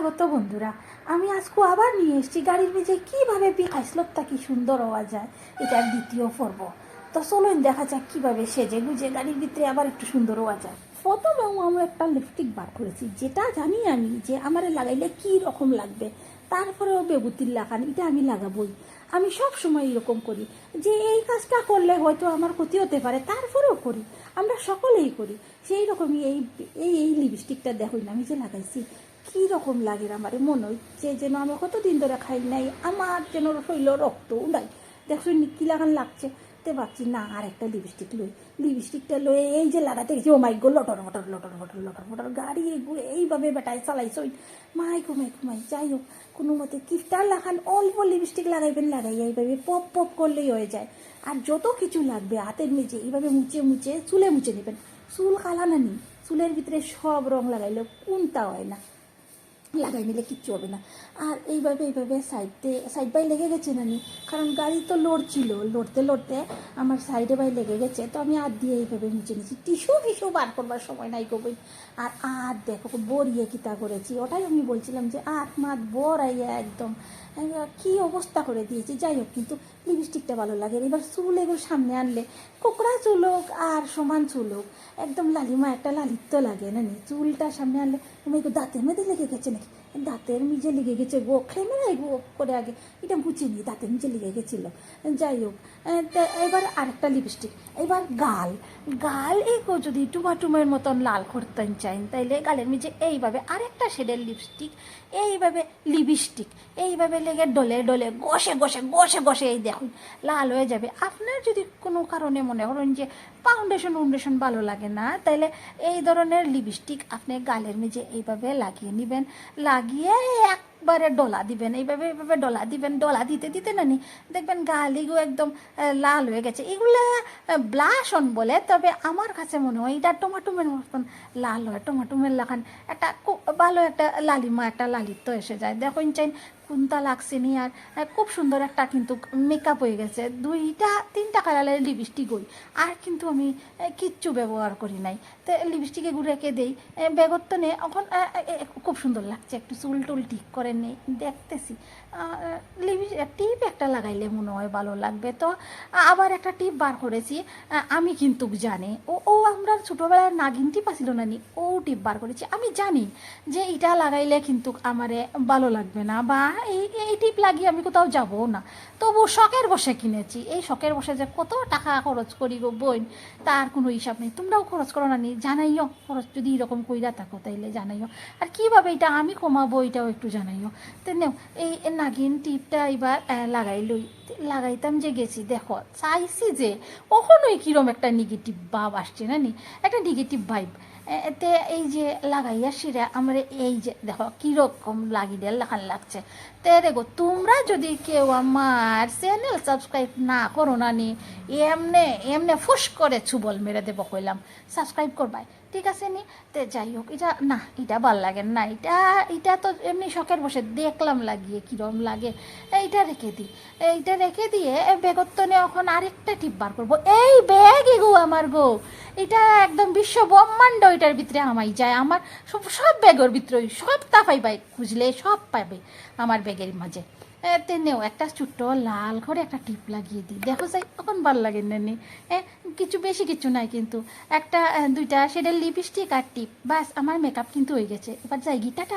স্বাগত বন্ধুরা। আমি আজকে আবার নিয়ে এসেছি গাড়ির মেঝে কীভাবে বিকাশলতটা কি সুন্দর হওয়া যায় এটার দ্বিতীয় পর্ব। তো চলুন দেখা যাক কীভাবে সেজে গুজে গাড়ির ভিতরে আবার একটু সুন্দর হওয়া যায়। প্রথমেও আমি একটা লিপস্টিক বার করেছি, যেটা জানি আমি যে আমার লাগাইলে কী রকম লাগবে। তারপরেও বেবুতির লাগান, এটা আমি লাগাবই। আমি সব সময় এরকম করি যে এই কাজটা করলে হয়তো আমার ক্ষতি হতে পারে, তারপরেও করি। আমরা সকলেই করি। সেই রকমই এই এই এই লিপস্টিকটা দেখুন আমি যে লাগাইছি কী রকম লাগে আমার? মনে হচ্ছে যেন আমি কতদিন ধরে খাই নাই, আমার যেন শৈল রক্ত নাই দেখুন কি লাগান লাগছে? তে ভাবছি, না, আর একটা লিপস্টিক লই। লিপস্টিকটা লয়ে এই যে লাগাতে গেছি ও মাই গো, লটর মটর লটর মটর লটর মটর গাড়ি এগুলো এইভাবে বেটায় চালাইছই মাই ঘুমাই ঘুমাই যাই হোক, কোনো মতে কিফটা লাগান, অল্প লিপস্টিক লাগাইবেন, লাগাই এইভাবে পপ পপ করলেই হয়ে যায়। আর যত কিছু লাগবে, হাতের নিচে এইভাবে মুছে মুছে, চুলে মুছে নেবেন। চুল কালা না নি চুলের ভিতরে সব রং লাগাইলে কোনটা হয় না। লাগাই নিলে কিচ্ছু হবে না। আর এইভাবে এইভাবে সাইডে সাইড বাই লেগে গেছে না নি কারণ গাড়ি তো লড়ছিল, লড়তে লড়তে আমার সাইডে বাই লেগে গেছে। তো আমি আর দিয়ে এইভাবে নিচে নিয়েছি। টিসু ফিস্যু বার করবার সময় নাই কবই আর আর দেখো বরিয়ে কিতা করেছি। ওটাই আমি বলছিলাম যে আট মাত বর আইয়া একদম কি অবস্থা করে দিয়েছি। যাই হোক, কিন্তু লিপস্টিকটা ভালো লাগে এবার চুল এগুলো সামনে আনলে, কোকড়া চুল হোক আর সমান চুল হোক একদম লালিমা একটা লালিত্য লাগে না নি চুলটা সামনে আনলে, তুমি একটু দাঁতের মেয়েদের লেগে গেছে নাকি দাঁতের মিজে লেগে গেছে গো খেমে নাই গো করে আগে। এটা বুঝিনি দাঁতের মিজে লেগে গেছিল। যাই হোক এবার আরেকটা লিপস্টিক এবার গাল। গাল এগো যদি টুমাটুমের মতন লাল করতেন চাইন, তাইলে গালের মিজে এইভাবে আরেকটা শেডের লিপস্টিক এইভাবে লিপস্টিক এইভাবে লেগে ডলে ডলে গসে গসে গসে গসে এই দেখুন, লাল হয়ে যাবে। আপনার যদি কোনো কারণে মনে করেন যে ফাউন্ডেশন ফাউন্ডেশন ভালো লাগে না, তাইলে এই ধরনের লিপস্টিক আপনি গালের মেঝে এইভাবে লাগিয়ে নেবেন। লাগিয়ে একবারে ডলা দিবেন। এইভাবে এইভাবে ডলা দিবেন। ডলা দিতে দিতে নানি, দেখবেন গালিগু একদম লাল হয়ে গেছে। এগুলো ব্লাশন বলে, তবে আমার কাছে মনে হয় এটা টমাটোমের মতন লাল হয়। টমাটোমের লাখান একটা খুব ভালো একটা লালিমা, একটা লালিত্ব এসে যায়। দেখুন চাইন কোনটা লাগছে নি আর খুব সুন্দর একটা কিন্তু মেকআপ হয়ে গেছে। দুইটা, তিনটা কালারের লিপস্টিক হই আর কিন্তু আমি কিচ্ছু ব্যবহার করি নাই। তো লিপস্টিকে রেখে দেই। বেগত তো নেই এখন খুব সুন্দর লাগছে। একটু চুল টুল ঠিক করে নেই দেখতেছি। টিপ একটা লাগাইলে মনে হয় ভালো লাগবে। তো আবার একটা টিপ বার করেছি। আমি কিন্তু জানি, ও ও আমরা ছোটোবেলায় নাগিন টিপ আসিল না নি? ও টিপ বার করেছি। আমি জানি যে এটা লাগাইলে কিন্তু আমারে ভালো লাগবে না। বা এই এই টিপ লাগিয়ে আমি কোথাও যাব না। তবু শখের বসে কিনেছি। এই শখের বসে যে কত টাকা খরচ করি গো বোন, তার কোনো হিসাব নেই। তোমরাও খরচ করো না নি, জানাইও। খরচ যদি এরকম কইরা থাকো, তাইলে জানাইও। আর কীভাবে এটা আমি কমাবো, এটাও একটু জানাইও। তো নেও, এই নাগিন টিপটা এবার লাগাই লই। লাগাইতাম যে গেছি, দেখো, চাইছি যে কখনোই কিরম একটা নেগেটিভ ভাব আসছে না নি একটা নেগেটিভ ভাইব এতে এই যে লাগাইয়া সিরা আমার এই যে দেখো কীরকম লাগি দে লেখান লাগছে। তে দেখো, তোমরা যদি কেউ আমার চ্যানেল সাবস্ক্রাইব না করো না নি এমনে এমনে ফুস করে ছুবল মেরে দেবো কইলাম। সাবস্ক্রাইব করবাই। ঠিক আছে নি? তে যাই হোক, এটা, না, এটা ভালো লাগে না। এটা এটা তো এমনি শখের বসে, দেখলাম লাগিয়ে, কিরম লাগে। এইটা রেখে দিই এইটা রেখে দিয়ে বেগত্তনে এখন আরেকটা টিপ বার করব। এই ব্যাগ গো আমার গো! এটা একদম বিশ্ব ব্রহ্মাণ্ড, এটার ভিতরে আমাই যায়। আমার সব সব ব্যাগের ভিতরে সব তাফাই পাই খুঁজলে সব পাবে আমার ব্যাগের মাঝে। এতে নেও, একটা ছোট্ট লাল করে একটা টিপ লাগিয়ে দিই। দেখো যাই তখন ভালো লাগে নেনি কিছু বেশি কিছু নাই কিন্তু। একটা দুইটা সেটা লিপস্টিক আর টিপ। বাস আমার মেকআপ কিন্তু হয়ে গেছে। এবার যাই গিটাটা